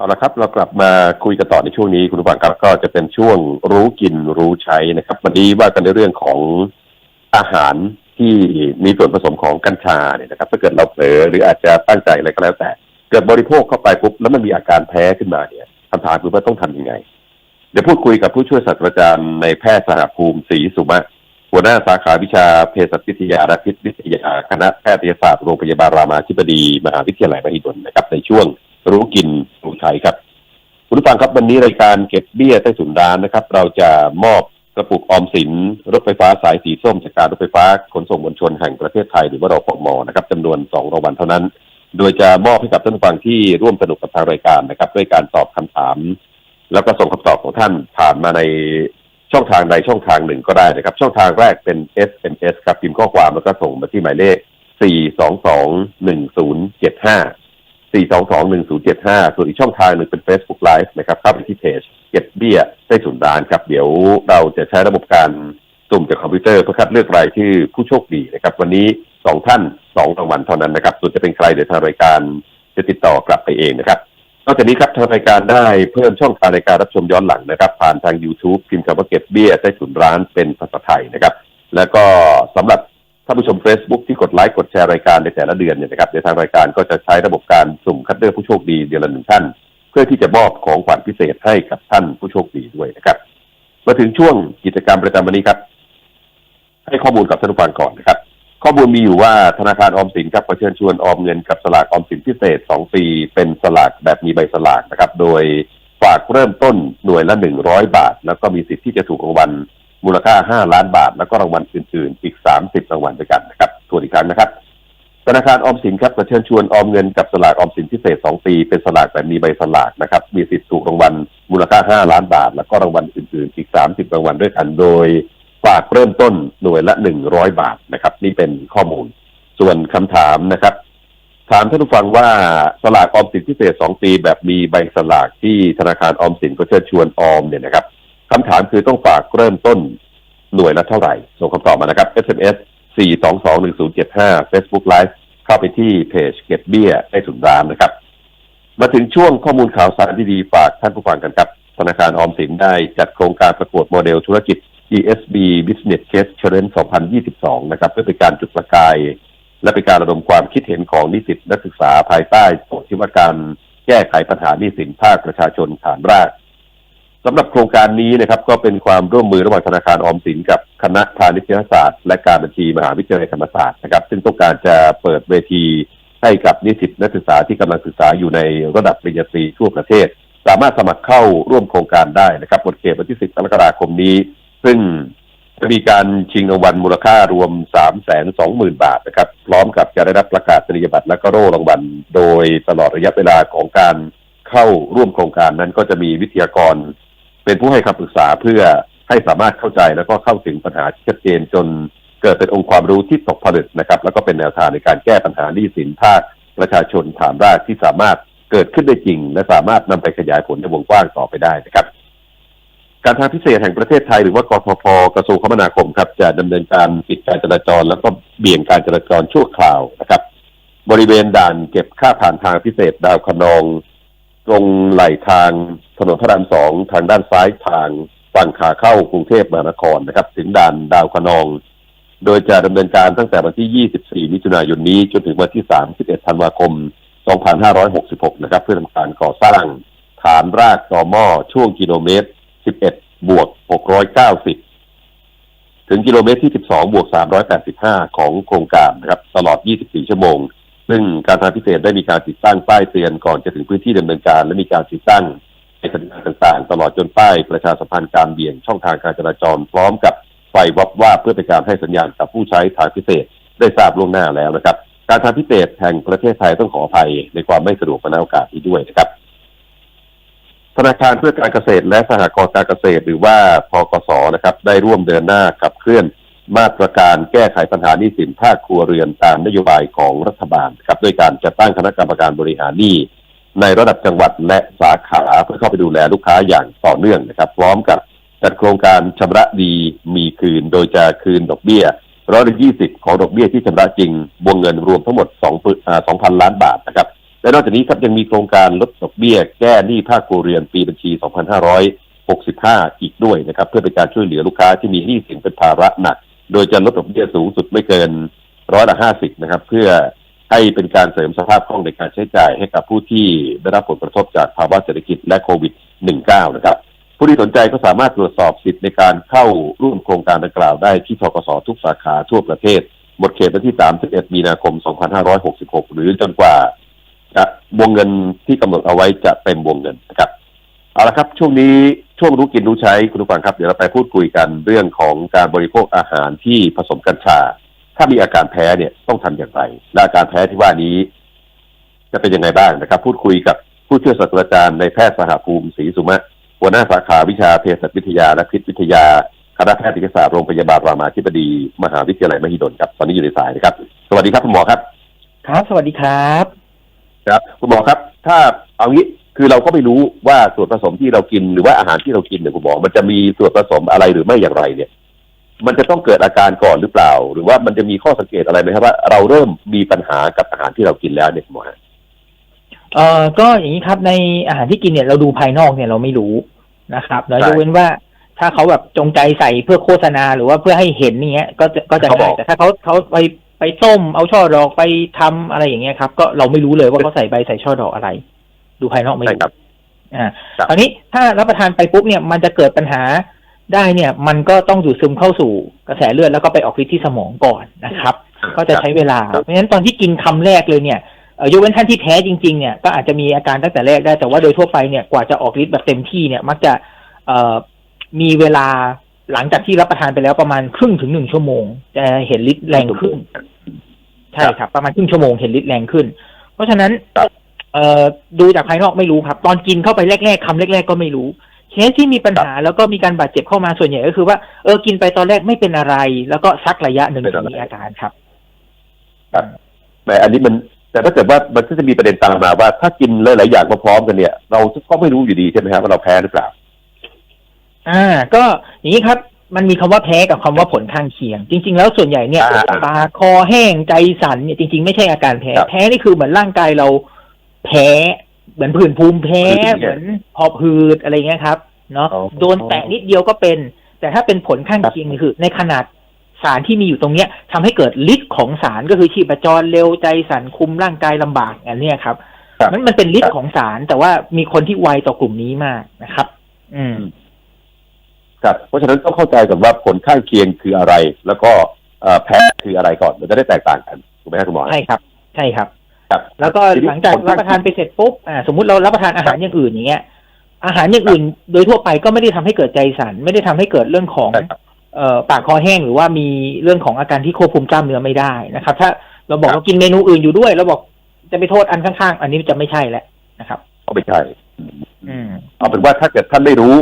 เอาละครับเรากลับมาคุยกันต่อในช่วงนี้คุณผู้ฟังครับก็จะเป็นช่วงรู้กินรู้ใช้นะครับ วันนี้ว่ากันในเรื่องของอาหารที่มีส่วนผสมของกัญชาเนี่ยนะครับ ถ้าเกิดเราเผลอหรืออาจจะตั้งใจอะไรก็แล้วแต่ เกิดบริโภคเข้าไปปุ๊บแล้วมันมีอาการแพ้ขึ้นมาเนี่ยคำถามคือว่าต้องทำยังไง เดี๋ยวพูดคุยกับผู้ช่วยศาสตราจารย์ในแพทย์สหภูมิศรีสุมาหัวหน้าสาขาวิชาเภสัชวิทยาและพิษวิทยาคณะแพทยศาสตร์โรงพยาบาลรามาธิบดีมหาวิทยาลัยมหิดลนะครับในช่วง รู้กินรู้ใช้ครับ คุณผู้ฟังครับวันนี้รายการเก็บเบี้ยใต้ถุนร้านนะครับ เราจะมอบกระปุกออมสิน รถไฟฟ้าสายสีส้มจากการรถไฟฟ้าขนส่งมวลชนแห่งประเทศไทยหรือว่ารฟมนะครับจำนวนสองรางวัลเท่านั้น โดยจะมอบให้กับท่านผู้ฟังที่ร่วมสนุกกับทางรายการนะครับ ด้วยการตอบคำถาม แล้วก็ส่งคำตอบของท่านผ่านมาในช่องทางใดช่องทางหนึ่งก็ได้นะครับ ช่องทางแรกเป็น SMS ครับพิมพ์ข้อความแล้วก็ส่งมาที่หมายเลข 4221075 4221075 ส่วนอีกช่องทางหนึ่งเป็น Facebook Live นะครับเข้าไปที่เพจเก็บเบี้ยใต้ถุนร้านครับ เดี๋ยวเราจะใช้ระบบการสุ่มจากคอมพิวเตอร์เพื่อคัดเลือกรายชื่อผู้โชคดีนะครับ วันนี้สองท่านสองรางวัลเท่านั้นนะครับ ส่วนจะเป็นใครเดี๋ยวทางรายการจะติดต่อกลับไปเองนะครับนอกจากนี้ครับทางรายการได้เพิ่มช่องทางในการรับชมย้อนหลังนะครับ ผ่านทาง YouTube พิมพ์คำว่าเก็บเบี้ยใต้ถุนร้านเป็นภาษาไทยนะครับ แล้วก็สำหรับ ท่านผู้ชม Facebook ที่กดไลค์กดแชร์รายการในแต่ละเดือนเนี่ยนะครับเดี๋ยวทางรายการก็จะใช้ระบบการสุ่มคัดเลือกผู้โชคดีเดือนละหนึ่งท่าน เพื่อที่จะมอบของขวัญพิเศษให้กับท่านผู้โชคดีด้วยนะครับ มาถึงช่วงกิจกรรมประจำวันนี้ครับ ให้ข้อมูลกับท่านผู้ฟังก่อนนะครับ ข้อมูลมีอยู่ว่าธนาคารออมสินครับขอเชิญชวนออมเงินกับสลากออมสินพิเศษ2ปี เป็นสลากแบบมีใบสลากนะครับ โดยฝากเริ่มต้นหน่วยละ100บาท แล้วก็มีสิทธิ์ที่จะถูกรางวัล มูลค่า 5 ล้านบาท แล้วก็รางวัลอื่นๆ อีก 30 รางวัลด้วยกันนะครับทวนอีกครั้งนะครับ ธนาคารออมสินครับขอเชิญชวนออมเงินกับสลากออมสินพิเศษ 2 ปี เป็นสลากแบบมีใบสลากนะครับ มีสิทธิ์ถูกรางวัลมูลค่า 5 ล้านบาท แล้วก็รางวัลอื่นๆ อีก 30 รางวัลด้วยกัน โดยฝากเริ่มต้นหน่วยละหนึ่งร้อยบาทนะครับ นี่เป็นข้อมูล ส่วนคำถามนะครับถามท่านผู้ฟังว่าสลากออมสินพิเศษสองปีแบบมีใบสลากที่ธนาคารออมสินก็เชิญชวนออมเนี่ยนะครับ คำถามคือต้องฝากเริ่มต้นหน่วยละเท่าไหร่ ส่งคำตอบมานะครับ SMS 4221075 Facebook Live เข้าไปที่เพจเก็บเบี้ยใต้ถุนรานนะครับ มาถึงช่วงข้อมูลข่าวสารดีๆฝากท่านผู้ฟังกันครับ ธนาคารออมสินได้จัดโครงการประกวดโมเดลธุรกิจ ESB Business Case Challenge 2022 นะครับ เพื่อเป็นการจุดประกาย และเป็นการระดมความคิดเห็นของนิสิตนักศึกษาภายใต้โจทย์ที่ว่าการแก้ไขปัญหาหนี้สินภาคประชาชนฐานราก สำหรับโครงการนี้นะครับก็เป็นความร่วมมือระหว่างธนาคารออมสินกับคณะพาณิชยศาสตร์ และการบัญชีมหาวิทยาลัยธรรมศาสตร์นะครับ ซึ่งต้องการจะเปิดเวทีให้กับนิสิตนักศึกษาที่กำลังศึกษาอยู่ในระดับปริญญาตรีทั่วประเทศ สามารถสมัครเข้าร่วมโครงการได้นะครับหมดเขตวันที่ 10กรกฎาคมนี้ ซึ่งจะมีการชิงรางวัลมูลค่ารวม 3 2 0 0 0 0 บาทนะครับ พร้อมกับจะได้รับประกาศนียบัตรและก็โล่รางวัล โดยตลอดระยะเวลาของการเข้าร่วมโครงการนั้นก็จะมีวิทยากร เป็นผู้ให้คำปรึกษาเพื่อให้สามารถเข้าใจแล้วก็เข้าถึงปัญหาที่ชัดเจนจนเกิดเป็นองค์ความรู้ที่ตกผลึกนะครับ แล้วก็เป็นแนวทางในการแก้ปัญหาหนี้สินภาคประชาชนฐานรากที่สามารถเกิดขึ้นได้จริง และสามารถนำไปขยายผลในวงกว้างต่อไปได้นะครับ การทางพิเศษแห่งประเทศไทยหรือว่ากทพกระทรวงคมนาคมครับ จะดำเนินการปิดการจราจร แล้วก็เบี่ยงการจราจรชั่วคราวนะครับ บริเวณด่านเก็บค่าผ่านทางพิเศษดาวคะนอง ตรงไหลทางถนนพระรามสองทางด้านซ้ายทางฝั่งขาเข้ากรุงเทพมหานครนะครับ ถึงด่านดาวคะนอง โดยจะดำเนินการตั้งแต่วันที่ 24 มิถุนายนนี้ จนถึงวันที่ 31 ธันวาคม 2566 นะครับ เพื่อทำการก่อสร้าง ฐานรากต่อหม้อช่วงกิโลเมตร 11 บวก 690 ถึงกิโลเมตรที่ 12 บวก 385 ของโครงการนะครับ ตลอด 24 ชั่วโมง ซึ่งการทางพิเศษได้มีการติดตั้งป้ายเตือนก่อนจะถึงพื้นที่ดำเนินการ และมีการติดตั้งในสัญญาณต่างๆ ตลอดจนป้ายประชาสัมพันธ์การเบี่ยงช่องทางการจราจร พร้อมกับไฟวับว่าเพื่อเป็นการให้สัญญาณกับผู้ใช้ทางพิเศษได้ทราบล่วงหน้าแล้วนะครับ การทางพิเศษแห่งประเทศไทยต้องขออภัยในความไม่สะดวกในโอกาสนี้ด้วยนะครับ ธนาคารเพื่อการเกษตรและสหกรณ์การเกษตร หรือว่าพกสนะครับ ได้ร่วมเดินหน้าขับเคลื่อน มาตรการแก้ไขปัญหาหนี้สินภาคครัวเรือนตามนโยบายของรัฐบาลครับด้วยการจัดตั้งคณะกรรมการบริหารหนี้ในระดับจังหวัดและสาขาเพื่อเข้าไปดูแลลูกค้าอย่างต่อเนื่องนะครับ พร้อมกับจัดโครงการชำระดีมีคืน โดยจะคืนดอกเบี้ยร้อยละยี่สิบของดอกเบี้ยที่ชำระจริงวงเงินรวมทั้งหมดสองสองพันล้านบาทนะครับและนอกจากนี้ครับยังมีโครงการลดดอกเบี้ยแก้หนี้ภาคครัวเรือนปีบัญชี 2565 อีกด้วยนะครับ เพื่อเป็นการช่วยเหลือลูกค้าที่มีหนี้สินเป็นภาระหนัก โดยจะลดดอกเบี้ยสูงสุดไม่เกินร้อยละ50นะครับ เพื่อให้เป็นการเสริมสภาพคล่องในการใช้จ่ายให้กับผู้ที่ได้รับผลกระทบจากภาวะเศรษฐกิจและโควิด -19 นะครับ ผู้ที่สนใจก็สามารถตรวจสอบสิทธิ์ในการเข้าร่วมโครงการดังกล่าวได้ที่ทกสทุกสาขาทั่วประเทศ หมดเขตวันที่ 31 มีนาคม 2566 หรือจนกว่าจะวงเงินที่กำหนดเอาไว้จะเต็มวงเงินนะครับ เอาละครับ ช่วงนี้ช่วงรู้กินรู้ใช้คุณผู้ฟังครับ เดี๋ยวเราไปพูดคุยกันเรื่องของการบริโภคอาหารที่ผสมกัญชา ถ้ามีอาการแพ้เนี่ยต้องทำอย่างไรและอาการแพ้ที่ว่านี้ จะเป็นยังไงบ้างนะครับ พูดคุยกับผู้ช่วยศาสตราจารย์ในแพทย์สหภูมิศรีสุมะหัวหน้าสาขาวิชาเภสัชวิทยาและพิษวิทยาคณะแพทยศาสตร์โรงพยาบาลรามาธิบดี มหาวิทยาลัยมหิดลครับตอนนี้อยู่ในสายนะครับ สวัสดีครับคุณหมอครับ ครับ สวัสดีครับ ครับ คุณหมอครับ ถ้าเอางี้ คือเราก็ไม่รู้ว่าส่วนผสมที่เรากินหรือว่าอาหารที่เรากินเนี่ยคุณหมอมันจะมีส่วนผสมอะไรหรือไม่อย่างไรเนี่ย มันจะต้องเกิดอาการก่อนหรือเปล่า หรือว่ามันจะมีข้อสังเกตอะไรไหมครับว่าเราเริ่มมีปัญหากับอาหารที่เรากินแล้วเนี่ยคุณหมอฮะเอ่อก็อย่างนี้ครับในอาหารที่กินเนี่ยเราดูภายนอกเนี่ยเราไม่รู้นะครับเนอะใช่ยกเว้นว่าถ้าเขาแบบจงใจใส่เพื่อโฆษณาหรือว่าเพื่อให้เห็นนี่เงี้ยก็จะก็จะเขาบได้อกแต่ถ้าเขาเขาไปไปต้มเอาช่อดอกไปทำอะไรอย่างเงี้ยครับ ก็เราไม่รู้เลยว่าเขาใส่ใบใส่ช่อดอกอะไร ดูภายนอกไม่ใช่รู้ครับอ่าครับคราวนี้ถ้ารับประทานไปปุ๊บเนี่ยมันจะเกิดปัญหาได้เนี่ยมันก็ต้องดูดซึมเข้าสู่กระแสเลือดแล้วก็ไปออกฤทธิ์ที่สมองก่อนนะครับ ก็จะใช้เวลาครับเพราะฉะนั้นตอนที่กินคำแรกเลยเนี่ยเอ่อยกเว้นท่านที่แพ้จริง ๆเนี่ยก็อาจจะมีอาการตั้งแต่แรกได้แต่ว่าโดยทั่วไปเนี่ยกว่าจะออกฤทธิ์แบบเต็มที่เนี่ย มักจะเอ่อมีเวลาหลังจากที่รับประทานไปแล้วประมาณครึ่งถึงหนึ่งชั่วโมง จะเห็นฤทธิ์แรงขึ้น ใช่ครับ ประมาณครึ่งชั่วโมงเห็นฤทธิ์แรงขึ้น เพราะฉะนั้นครับ เอ่อดูจากภายนอกไม่รู้ครับ ตอนกินเข้าไปแรก ๆคำแรก ๆ ก็ไม่รู้เคสที่มีปัญหาแล้วก็มีการบาดเจ็บเข้ามาส่วนใหญ่ก็คือว่าเออกินไปตอนแรกไม่เป็นอะไร แล้วก็สักระยะหนึ่งเป็นถึอะไรงมีอาการครับครับแต่อันนี้มันแต่ถ้าเกิดว่ามันก็จะมีประเด็นตามมาว่า ถ้ากินหลายๆอย่างมาพร้อมกันเนี่ย เราก็ไม่รู้อยู่ดีใช่ไหมครับว่าเราแพ้หรือเปล่า อ่า ก็อย่างนี้ครับ มันมีคำว่าแพ้กับคำว่าผลข้างเคียง จริง ๆ แล้วส่วนใหญ่เนี่ยอ่าตาคอแห้งใจสั่นเนี่ยจริง ๆ ไม่ใช่อาการแพ้ครับแพ้นี่คือเหมือนร่างกายเรา แพ้เหมือนผื่นภูมิแพ้ผื่นเนี่ยเหมือนหอบหืดอะไรเงี้ยครับเนาะอ๋อโดนแตะนิดเดียวก็เป็น แต่ถ้าเป็นผลข้างเคียงนี่คือ ในขนาดสารที่มีอยู่ตรงเนี้ยทำให้เกิดฤทธิ์ของสารก็คือชีพจรเร็วใจสั่นคุมร่างกายลำบากอันเนี้ยครับครับมันมันเป็นฤทธิ์ของสารแต่ว่ามีคนที่ไวต่อกลุ่มนี้มากนะครับ อืมครับเพราะฉะนั้นต้องเข้าใจก่อนว่าผลข้างเคียงคืออะไร แล้วก็เอ่อแพ้คืออะไรก่อนมันจะได้แตกต่างกันถูกไหมครับคุณหมอใช่ครับ ใช่ครับ ครับแล้วก็ทีนี้หลังจากผลข้างรับประทานไปเสร็จปุ๊บอ่าสมมุติเรารับประทานอาหารครับอย่างอื่นอย่างเงี้ย อาหารอย่างอื่น โดยทั่วไปก็ไม่ได้ทำให้เกิดใจสั่นไม่ได้ทำให้เกิดเรื่องของใช่ครับเอ่อปากคอแห้งหรือว่ามีเรื่องของอาการที่ควบคุมกล้ามเนื้อไม่ได้นะครับ ถ้าเราบอกครับเรากินเมนูอื่นอยู่ด้วยเราบอกจะไปโทษอันข้างๆ อันนี้จะไม่ใช่แล้วนะครับก็ไม่ใช่อืมเอาเป็นว่าถ้าเกิดท่านไม่รู้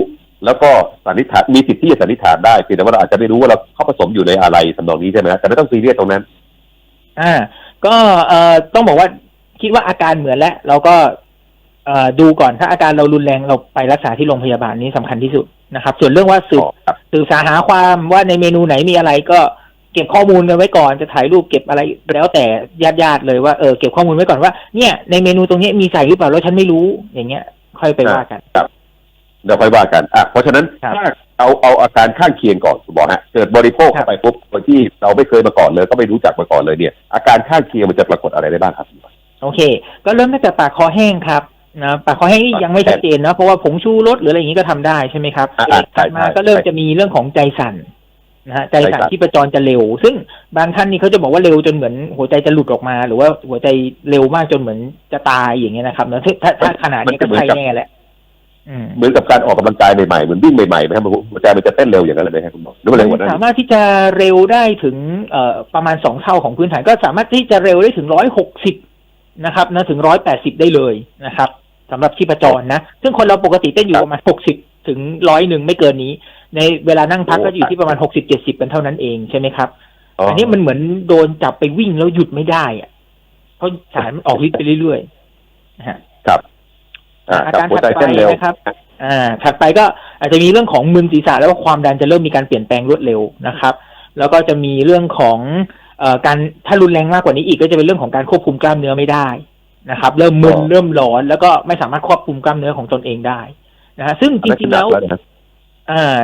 แล้วก็สันนิษฐานมีสิทธิ์ที่จะสันนิษฐานได้เพียงแต่ว่าเราอาจจะไม่รู้ว่าเราเข้าผสมอยู่ในอะไรสำนองนี้ใช่ไหมฮะแต่ไม่ต้องซีเรียสตรงนั้น อ่า ก็เอ่อต้องบอกว่าคิดว่าอาการเหมือนแล้วเราก็เอ่อดูก่อนถ้าอาการเรารุนแรงเราไปรักษาที่โรงพยาบาลนี้สำคัญที่สุดนะครับ ส่วนเรื่องว่าสืบอ๋อครับสืบสาหาความว่าในเมนูไหนมีอะไรก็เก็บข้อมูลกันไว้ก่อนจะถ่ายรูปเก็บอะไรแล้วแต่ญาติญาติๆเลยว่าเออเก็บข้อมูลไว้ก่อนว่าเนี่ยในเมนูตรงนี้มีใส่หรือเปล่าแล้วฉันไม่รู้อย่างเงี้ย ค่อยไปว่ากัน เดี๋ยวค่อยว่ากันอะเพราะฉะนั้นครับ ถ้าเอาเอาอาการข้างเคียงก่อนคุณหมอฮะเกิดบริโภคเข้าไปปุ๊บโดยที่เราไม่เคยมาก่อนเลย ก็ไม่รู้จักมาก่อนเลยเนี่ย อาการข้างเคียงมันจะปรากฏอะไรได้บ้างครับโอเค ก็เริ่มตั้งแต่ปากคอแห้งครับนะปากคอแห้งนี่ยังไม่ชัดเจนนะเพราะว่าผงชูรสหรืออะไรอย่างนี้ก็ทำได้ใช่ไหมครับอ่าอ่าถัดมาใช่ใช่ก็เริ่มจะมีเรื่องของใจสั่นนะฮะใจใจสั่สั่นน ที่ประจรจะเร็ว ซึ่งบางท่านนี่เขาจะบอกว่าเร็วจนเหมือนหัวใจจะหลุดออกมา หรือว่าหัวใจเร็วมากจนเหมือนจะตายอย่างเงี้ยนะครับนะถ้าถ้าถ้าขนาดนี้ก็ใช่แน่แหละอืม เหมือนกับการออกกำลังกายใหม่ๆเหมือนวิ่งใหม่ๆไหมครับหัวใจมันจะเต้นเร็วอย่างนั้นเลยไหมครับคุณหมอหรือว่าเร็วกว่านั้นสามารถที่จะเร็วได้ถึงเอ่อประมาณสองเท่าของพื้นฐานก็สามารถที่จะเร็วได้ถึงร้อยหกสิบนะครับนะถึงร้อยแปดสิบได้เลยนะครับสำหรับชีพจรนะ ซึ่งคนเราปกติเต้นอยู่ประมาณหกสิบถึงร้อยหนึ่งไม่เกินนี้ ในเวลานั่งพักก็อยู่ที่ประมาณหกสิบเจ็ดสิบเป็นเท่านั้นเองใช่ไหมครับอันนี้มันเหมือนโดนจับไปวิ่งแล้วหยุดไม่ได้อะเพราะสารมันออกฤทธิ์ไปเรื่อยๆนะฮะครับ อ่าอาครับการหัวใจถัดไปเต้นเร็วนะครับอ่าถัดไปก็อาจจะมีเรื่องของมึนศีรษะแล้วก็ความดันจะเริ่มมีการเปลี่ยนแปลงรวดเร็วนะครับ แล้วก็จะมีเรื่องของเอ่อการถ้ารุนแรงมากกว่านี้อีกก็จะเป็นเรื่องของการควบคุมกล้ามเนื้อไม่ได้นะครับ เริ่มมึนอ๋อเริ่มร้อนแล้วก็ไม่สามารถควบคุมกล้ามเนื้อของตนเองได้นะฮะซึ่งจริงๆแล้วอันนั้นคือหนักนะอ่า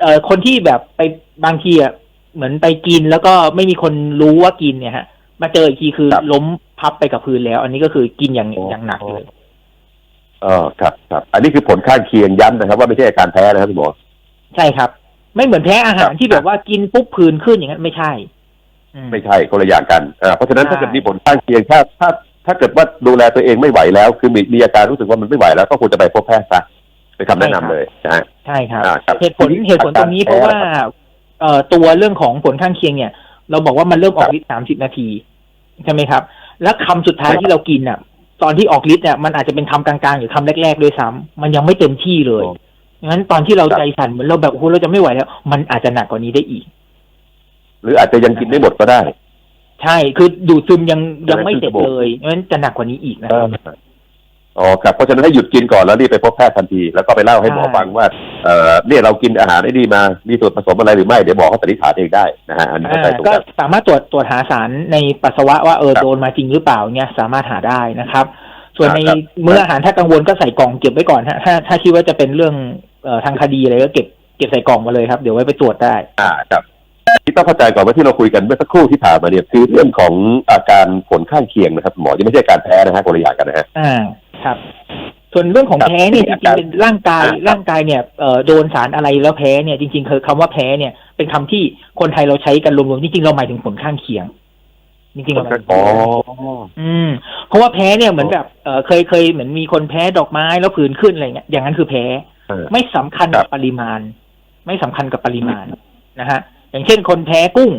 เอ่อคนที่แบบไปบางทีอะเหมือนไปกินแล้วก็ไม่มีคนรู้ว่ากินเนี่ยฮะ มาเจออีกทีคือครับล้มพับไปกับพื้นแล้ว อันนี้ก็คือกินอย่างอ๋อออย่างหนักเลยเออครับครับ อันนี้คือผลข้างเคียงย้ำนะครับ ว่าไม่ใช่อาการแพ้นะครับคุณหมอ ใช่ครับ ไม่เหมือนแพ้อาหารครับที่แบบว่ากินปุ๊บพื้นขึ้นอย่างนั้นไม่ใช่อืมไม่ใช่คนละอย่างกันอ่าเพราะฉะนั้นใช่ถ้าเกิดมีผลข้างเคียงถ้าถ้าถ้าเกิดว่าดูแลตัวเองไม่ไหวแล้ว คือมีมีอาการรู้สึกว่ามันไม่ไหวแล้ว ก็ควรจะไปพบแพทย์ซะไปนคำแนะนำเลยนะฮะใช่ครับอ่าครับเหตุผลเหตุผลตรงนี้เพราะว่าเอ่อตัวเรื่องของผลข้างเคียงเนี่ย เราบอกว่ามันเริ่มออกฤทธิ์สามสิบนาที ใช่ไหมครับ แล้วคำสุดท้ายที่เรากินอะ ตอนที่ออกฤทธิ์เนี่ยมันอาจจะเป็นคำกลางๆหรือคำแรกๆด้วยซ้ำมันยังไม่เต็มที่เลยอ๋องั้นตอนที่เราใจสั่นเหมือนเราแบบโอ้โหเราจะไม่ไหวแล้ว มันอาจจะหนักกว่านี้ได้อีก หรืออาจจะยังกินไม่หมดก็ได้ ใช่คือดูดซึมยังยังไม่คือเสร็จระบบเลยงั้นจะหนักกว่านี้อีกนะคเอรับ ออ๋อครับเพราะฉะนั้นให้หยุดกินก่อนแล้วรีบไปพบแพทย์ทันที แล้วก็ไปเล่าให้หมอใช่ฟังว่าเออเนี่ยเรากินอาหารได้ดีมา มีส่วนผสมอะไรหรือไม่เดี๋ยวหมอเขาสันนิษฐานเองได้นะฮะอันนี้เข้าใจอ่าตรงก็กันสามารถตรวจตรวจหาสารในปัสสาวะว่าเออครับโดนมาจริงหรือเปล่าเนี่ยสามารถหาได้นะครับ ส่วนในครับมื้ออาหารถ้ากังวลก็ใส่กล่องเก็บไว้ก่อนฮะถ้าถ้าคิดว่าจะเป็นเรื่องเอ่อทางคดีอะไรก็เก็บเก็บใส่กล่องมาเลยครับเดี๋ยวไว้ไปตรวจได้ อ่าครับที่ต้องเข้าใจก่อนว่าที่เราคุยกันเมื่อสักครู่ที่ผ่านมาเนี่ยคือเรื่องของอาการผลข้างเคียงนะครับหมอยังไม่ใช่การแพ้นะฮะคนละอย่างกันนะฮะ อ่า ครับ ส่วนเรื่องของครับแพ้เนี่ยจอาริกางรๆเป็นร่างกายอ่าครับร่างกายเนี่ยเอ่อโดนสารอะไรแล้วแพ้เนี่ยจริงๆคือคำว่าแพ้เนี่ย เป็นคำที่คนไทยเราใช้กันรวมๆจริงๆเราหมายถึงผลข้างเคียงจริงๆเราหมายถึงอ๋ออืม เพราะว่าแพ้เนี่ยเหมือนแบบเออเคยเคยเหมือนมีคนแพ้ดอกไม้แล้วผื่นขึ้นอะไรเงี้ยอย่างนั้นคือแพ้เออไม่สำคัญครักับบปริมาณ ไม่สำคัญกับปริมาณนะฮะอย่างเช่นคนแพ้กุ้ง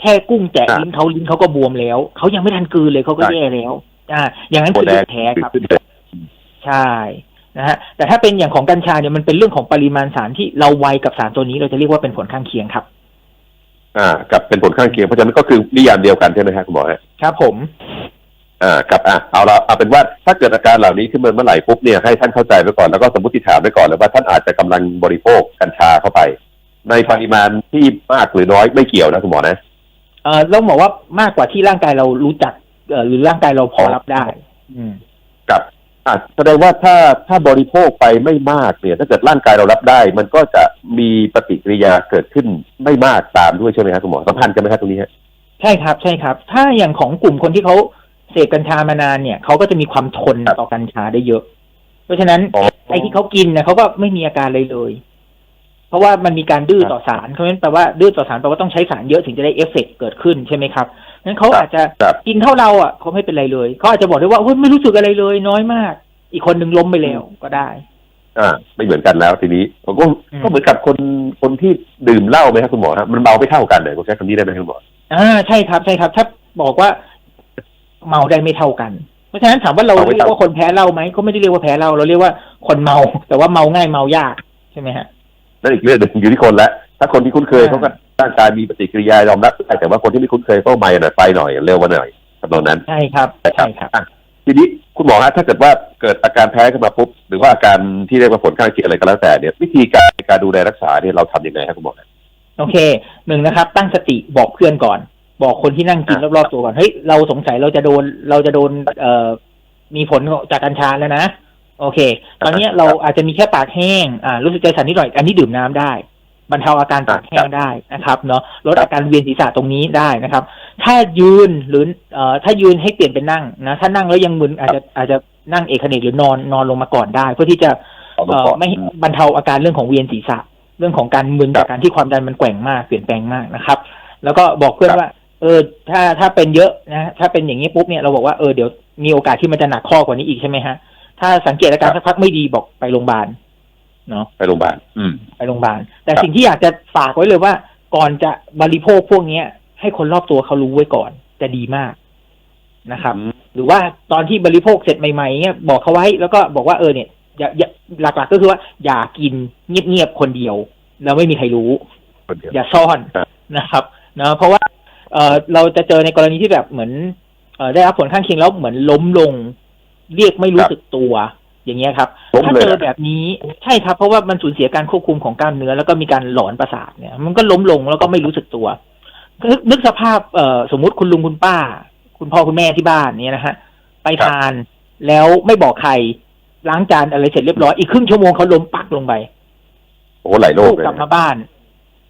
แค่กุ้งแตะครับลิ้นเขาลิ้นเขาก็บวมแล้วเขายังไม่ทันกลืนเลยเขาก็ใช่แย่แล้ว อ่าอย่างนั้นหัวคือแดเรื่องงแพ้ครับขึ้นเลยใช่นะฮะแต่ถ้าเป็นอย่างของกัญชาเนี่ยมันเป็นเรื่องของปริมาณสารที่เราไวกับสารตัวนี้เราจะเรียกว่าเป็นผลข้างเคียงครับ อ่า กับเป็นผลข้างเคียงเพราะฉะนั้นก็คือนิยามเดียวกันใช่ไหมฮะคุณหมอฮะครับผม อ่าครับอะเอาละเอาเป็นว่าถ้าเกิดอาการเหล่านี้ขึ้นมาเมื่อไหร่ปุ๊บเนี่ยให้ท่านเข้าใจไว้ก่อนแล้วก็สมมติฐานไว้ก่อนเลยว่าท่านอาจจะกำลังบริโภคกัญชาเข้าไป ในปริมาณที่มากหรือน้อยไม่เกี่ยวนะคุณหมอนะเอ่อต้องบอกว่ามากกว่าที่ร่างกายเรารู้จักเอ่อ หรือร่างกายเราพอรับได้ อืมกับอะแสดงว่าถ้าถ้าบริโภคไปไม่มากเนี่ย ถ้าเกิดร่างกายเรารับได้ มันก็จะมีปฏิกิริยาเกิดขึ้นไม่มากตามด้วยใช่ไหมครับคุณหมอสัมพันธ์กันไหมครับตรงนี้ฮะใช่ครับ ใช่ครับ ถ้าอย่างของกลุ่มคนที่เขาเสพกัญชามานานเนี่ยเขาก็จะมีความทนครับต่อกัญชาได้เยอะ เพราะฉะนั้นอ๋อไอ้ที่เขากินเนี่ยเขาก็ไม่มีอาการเลยเลย เพราะว่ามันมีการดื้อต่อสารเพราะฉะนั้นแปลว่าดื้อต่อสารแปลว่าต้องใช้สารเยอะถึงจะได้เอฟเฟกต์เกิดขึ้นใช่ไหมครับ งั้นเขาอาจจะครับกินเท่าเราอะเขาไม่เป็นไรเลยเขาอาจจะบอกได้ว่าเฮ้ยไม่รู้สึกอะไรเลย น้อยมาก อีกคนหนึ่งล้มไปแล้วก็ได้ อ่า ไม่เหมือนกันแล้วทีนี้ผมก็อืมก็เหมือนกับคนคนที่ดื่มเหล้าไหมครับคุณหมอฮะมันเมาไม่เท่ากันเลยผมใช้คำนี้ได้ไหมครับคุณหมออ่าใช่ครับใช่ครับ ถ้าบอกว่าเมาได้ไม่เท่ากันเพราะฉะนั้นถามว่าเราเมาไม่เรียเท่ากว่าคนแพ้เหล้าไหมก็ไม่ได้เรียกว่าแพ้เหล้าเราเรียกว่าคนเมา แต่ว่าเมาง่ายเมายากใช่ไหมฮะนั่นอีกเรื่องหนึ่งอยู่ที่คนละ ถ้าคนที่คุ้นเคยอ่าเขาก็ร่างกายมีปฏิกิริยายอมรับได้แต่ว่าคนที่ไม่คุ้นเคยก็ไม่หน่อยไปหน่อยเร็วมาหน่อยทำนองนั้นใช่ครับนะครัใช่บครับอะทีนี้คุณหมอฮะถ้าเกิดว่าเกิดอาการแพ้ขึ้นมาปุ๊บหรือว่าอาการที่เรียกว่าผลข้างเคียงอะไรก็แล้วแต่เนี่ยวิธีการในการดูแลรักษาเนี่ยเราทำยังไงครับคุณหมอฮะโอเคหนึ่งนะครับ ตั้งสติบอกเพื่อนก่อน บอกคนที่นั่งกินอะรอบๆตัวก่อนเฮ้ยเราสงสัยเราจะโดนเราจะโดนเอ่อมีผลจากกัญชาแล้วนะโอเค ตอนเนี้ยเราอาจจะมีแค่ปากแห้งอ่ารู้สึกใจสั่นนิดหน่อย อันนี้ดื่มน้ำได้ บรรเทาอาการปากแห้งได้นะครับเนาะลดอาการเวียนศีรษะตรงนี้ได้นะครับ ถ้ายืนหรือเอ่อถ้ายืนให้เปลี่ยนเป็นนั่งนะถ้านั่งแล้วยังมึนอาจจะอาจจะนั่งเอกเขนกหรือนอนนอนลงมาก่อนได้ เพื่อที่จะเอามาเอ่อก่อนไม่ให้บรรเทาอาการเรื่องของเวียนศีรษะ เรื่องของการมึนครับจากการที่ความดันมันแกว่งมากเปลี่ยนแปลงมากนะครับ แล้วก็บอกเพื่อนครับว่า เออ ถ้าถ้าเป็นเยอะนะถ้าเป็นอย่างนี้ปุ๊บเนี่ยเราบอกว่าเออเดี๋ยวมีโอกาสที่มันจะหนักข้อกว่านี้อีกใช่ไหมฮะถ้าสังเกตอาการสักพักไม่ดีบอกไปโรงพยาบาล เนาะไปโรงพยาบาลอืมไปโรงพยาบาล แต่ครับสิ่งที่อยากจะฝากไว้เลยว่า ก่อนจะบริโภคพวกเนี้ย ให้คนรอบตัวเขารู้ไว้ก่อน จะดีมากนะครับอืมหรือว่าตอนที่บริโภคเสร็จใหม่ๆเนี่ยบอกเขาไว้แล้วก็บอกว่าเออเนี่ยอย่าอย่าหลักๆก็คือว่า อย่ากินเงียบๆคนเดียว แล้วไม่มีใครรู้คนเดียวอย่าซ่อนครับนะครับนะเพราะว่า เออเราจะเจอในกรณีที่แบบเหมือน เออได้รับผลข้างเคียงแล้วเหมือนล้มลง เรียกไม่รู้สึกตัว อย่างเงี้ยครับล้มถ้าเลยเจอนะแบบนี้ใช่ครับ เพราะว่ามันสูญเสียการควบคุมของกล้ามเนื้อ แล้วก็มีการหลอนประสาทเนี่ย มันก็ล้มลงแล้วก็ไม่รู้สึกตัวนึกนึกสภาพเอ่อสมมุติคุณลุงคุณป้า คุณพ่อคุณแม่ที่บ้านเนี่ยนะฮะไปทานแล้วไม่บอกใครล้างจานอะไรเสร็จเรียบร้อยอีกครึ่งชั่วโมงเขาล้มปักลงไปโอ้หลายโรลูคกเลยกลับนะมาบ้าน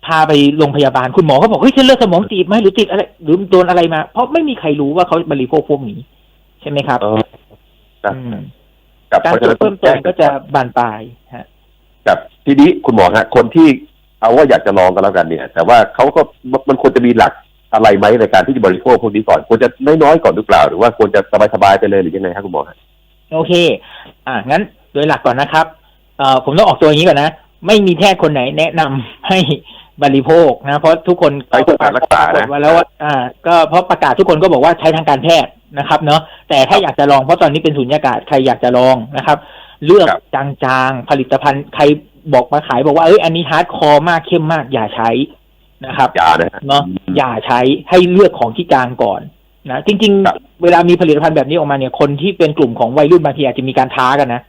พาไปโรงพยาบาลคุณหมอเขาบอกเฮ้ยเส้นเลือดสมองตีบไหมหรือติดอะไร หรือโดนอะไรมา เพราะไม่มีใครรู้ว่าเขาบริโภคพวกนี้ ใช่ไหมครับ การเพราะตรฉะวจนั้นเพิ่มเติมก็จะบานปลายฮะกับทีนี้คุณหมอฮะคนที่เอาว่าอยากจะลองกันแล้วกันเนี่ย แต่ว่าเขาก็มันควรจะมีหลักอะไรไหมในการที่จะบริโภคพวกนี้ก่อนควรจะน้อยๆก่อนหรือเปล่า หรือว่าควรจะสบายๆไปเลยหรือยังไงครับคุณหมอฮะโอเค อ่างั้นโดยหลักก่อนนะครับเอ่อผมต้องออกตัวอย่างนี้ก่อนนะไม่มีแพทย์คนไหนแนะนำให้บริโภคนะ เพราะทุกคนใช้เพื่อการรักษานะกฎไว้แล้วว่าอ่า ก็เพราะประกาศทุกคนก็บอกว่าใช้ทางการแพทย์ นะครับเนาะแต่ถ้าอยากจะลองเพราะตอนนี้เป็นสุญญากาศใครอยากจะลองนะครับ เลือกครับจางๆผลิตภัณฑ์ใครบอกมาขายบอกว่าเอ้ยอันนี้ฮาร์ดคอร์มากเข้มมากอย่าใช้นะครับยานะฮะเนาะอย่าใช้ให้เลือกของที่จางก่อนนะจริงครับๆเวลามีผลิตภัณฑ์แบบนี้ออกมาเนี่ยคนที่เป็นกลุ่มของวัยรุ่นบางทีอาจจะมีการท้ากันนะ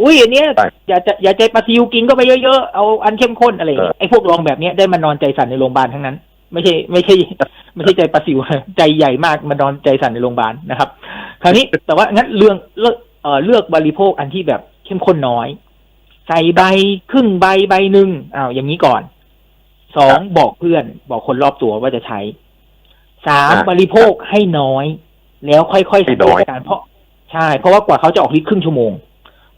อุ้ยอันเนี้ยใช่อย่าจะอย่าใจปลาซิวกินก็ไปเยอะๆเอาอันเข้มข้นอะไรอย่างเงี้ยไอ้พวกลองแบบเนี้ยได้มานอนใจสั่นในโรงพยาบาลทั้งนั้น ไม่ใช่ ไม่ใช่ ไม่ใช่ใจปลาซิวใจใหญ่มากมานอนใจสั่นในโรงพยาบาลนะครับ คราวนี้แต่ว่างั้นเรื่องเลือกเอ่อเลือกบริโภคอันที่แบบเข้มข้นน้อย ใส่ใบครึ่งใบใบหนึ่งอ้าวอย่างนี้ก่อนสองบอกเพื่อนบอกคนรอบตัวว่าจะใช้สามอ่าบริโภคให้น้อย แล้วค่อยๆสังเกให้น้อยตอาการเพราะใช่ เพราะว่ากว่าเขาจะออกฤทธิ์ครึ่งชั่วโมง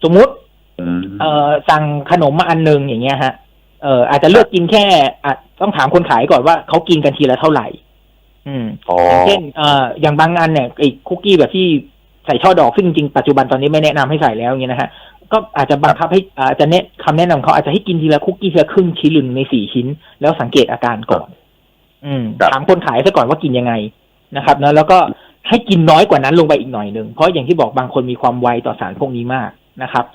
สมมุติอืมเอ่อสั่งขนมมาอันหนึงอย่างเงี้ยฮะ เอ่ออาจจะเลือกกินแค่อะต้องถามคนขายก่อนว่าเขากินกันทีละเท่าไหร่ อืมอ๋อเช่นเอ่ออย่างบางอันเนี่ยไอ้คุกกี้แบบที่ใส่ช่อดอกซึ่งจริงๆปัจจุบันตอนนี้ไม่แนะนำให้ใส่แล้วอย่างเงี้ยนะฮะก็อาจจะบังคับให้อาจจะเน้นคำแนะนำเขาอาจจะให้กินทีละคุกกี้ทีละครึ่งชิ้นหรือหนึ่งในสี่ชิ้น แล้วสังเกตอาการก่อน อืมครับถามคนขายซะก่อนว่ากินยังไงนะครับนะแล้วก็ให้กินน้อยกว่านั้นลงไปอีกหน่อยหนึ่งเพราะอย่างที่บอกบางคนมีความไวต่อสารพวกนี้มากนะครับ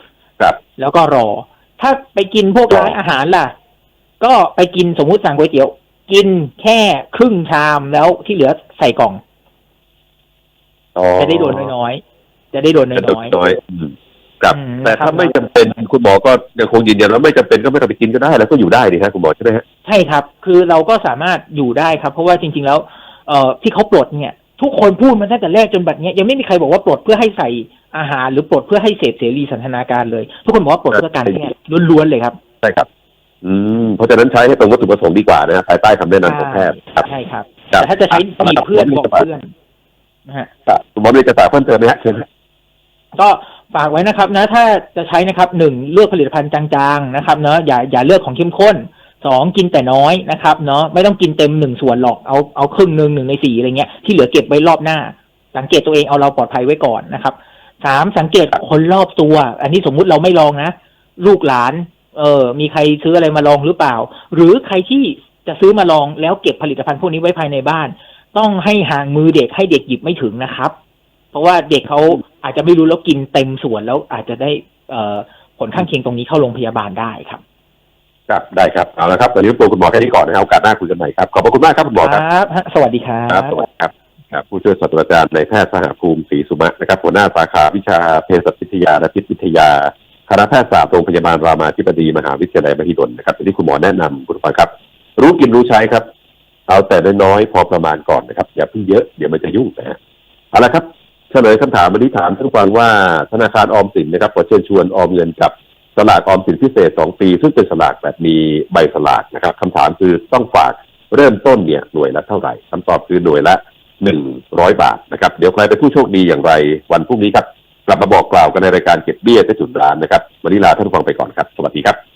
ครับ แล้วก็รอ ถ้าไปกินพวกรอร้านอาหารล่ะ ก็ไปกินสมมุติสั่งก๋วยเตี๋ยว กินแค่ครึ่งชามแล้วที่เหลือใส่กล่องอ๋อจะได้โดนน้อยๆจะได้โดนจะโดนน้อยน้อยอืมครับอืมแต่นะครับถ้าไม่จำเป็นคุณหมอก็ยังคงยืนยันว่าไม่จำเป็นก็ไม่ต้องไปกินก็ได้ แล้วก็อยู่ได้ดีครับคุณหมอใช่ไหมฮะๆใช่ครับ คือเราก็สามารถอยู่ได้ครับ เพราะว่าจริง ๆ แล้ว เอ่อที่เขาปลดเนี่ย ทุกคนพูดมาตั้งแต่แรกจนบัดเนี้ยยังไม่มีใครบอกว่าปลดเพื่อให้ใส่อาหาร หรือปลดเพื่อให้เสพเสรีสันทนาการเลย ทุกคนบอกว่าปลดเพื่อการแพทย์ล้วนๆเลยครับใช่ครับ อืมเพราะฉะนั้นใช้ให้ตรงวัตถุประสงค์ดีกว่านะฮะภายใต้คำแนะนำของแพทย์ครับ ใช่ครับ ครับ แต่ถ้าจะใช้ครับมีเพื่อนบอกเพื่อนนะฮะ ครับคุณหมอมีเอกสารเพิ่มเติมไหมฮะเชิญฮะ ก็ฝากไว้นะครับนะถ้าจะใช้นะครับหนึ่งเลือกผลิตภัณฑ์จางๆนะครับเนาะอย่าอย่าเลือกของเข้มข้นสองกินแต่น้อยนะครับเนาะไม่ต้องกินเต็มหนึ่งส่วนหรอกเอาเอาครึ่งหนึ่งหนึ่งในสี่อะไรเงี้ยที่เหลือเก็บไว้รอบหน้า สังเกตตัวเองเอาเราปลอดภัยไว้ก่อนนะครับสามสังเกตคนรอบตัว อันนี้สมมุติเราไม่ลองนะ ลูกหลาน เออมีใครซื้ออะไรมาลองหรือเปล่า หรือใครที่จะซื้อมาลองแล้วเก็บผลิตภัณฑ์พวกนี้ไว้ภายในบ้าน ต้องให้ห่างมือเด็กให้เด็กหยิบไม่ถึงนะครับ เพราะว่าเด็กเขาอาจจะไม่รู้แล้วกินเต็มส่วนแล้วอาจจะได้เอ่อผลข้างเคียงตรงนี้เข้าโรงพยาบาลได้ครับ ครับได้ครับเอาละครับตอนนี้ตัวคุณหมอแค่นี้ก่อนนะครับโอกาสหน้าคุยกันใหม่ครับขอบพระคุณมากครับคุณหมอครับครับฮะสวัสดีครัครับบสวัสดีครับครับผู้ช่วยศาสตราจารย์นายแพทย์สหภูมิศรีสุมะนะครับหัวหน้าสาขาวิชาเภสัชวิทยาและพิษวิทยา คณะแพทยศาสตร์โรงพยาบาลรามาธิบดีมหาวิทยาลัยมหิดลนะครับที่คุณหมอแนะนำคุณผู้ฟังครับ รู้กินรู้ใช้ครับ เอาแต่น้อยๆพอประมาณก่อนนะครับ อย่าเพิ่งเยอะเดี๋ยวมันจะยุ่งนะฮะเอาละครับเฉลยคำถามวันนี้ถามท่านฟังว่าธนาคารออมสินนะครับขอเชิญชวนออมเงินกับสลากออมสินพิเศษ 2 ปี ซึ่งเป็นสลากแบบมีใบสลากนะครับคำถามคือต้องฝากเริ่มต้นเนี่ยหน่วยละเท่าไหร่คำตอบคือหน่วยละ100บาทนะครับ เดี๋ยวใครเป็นผู้โชคดีอย่างไรวันพรุ่งนี้ครับ กลับมาบอกกล่าวกันในรายการเก็บเบี้ยใต้ถุดร้านนะครับ วันนี้ลาท่านผู้ฟังไปก่อนครับ สวัสดีครับ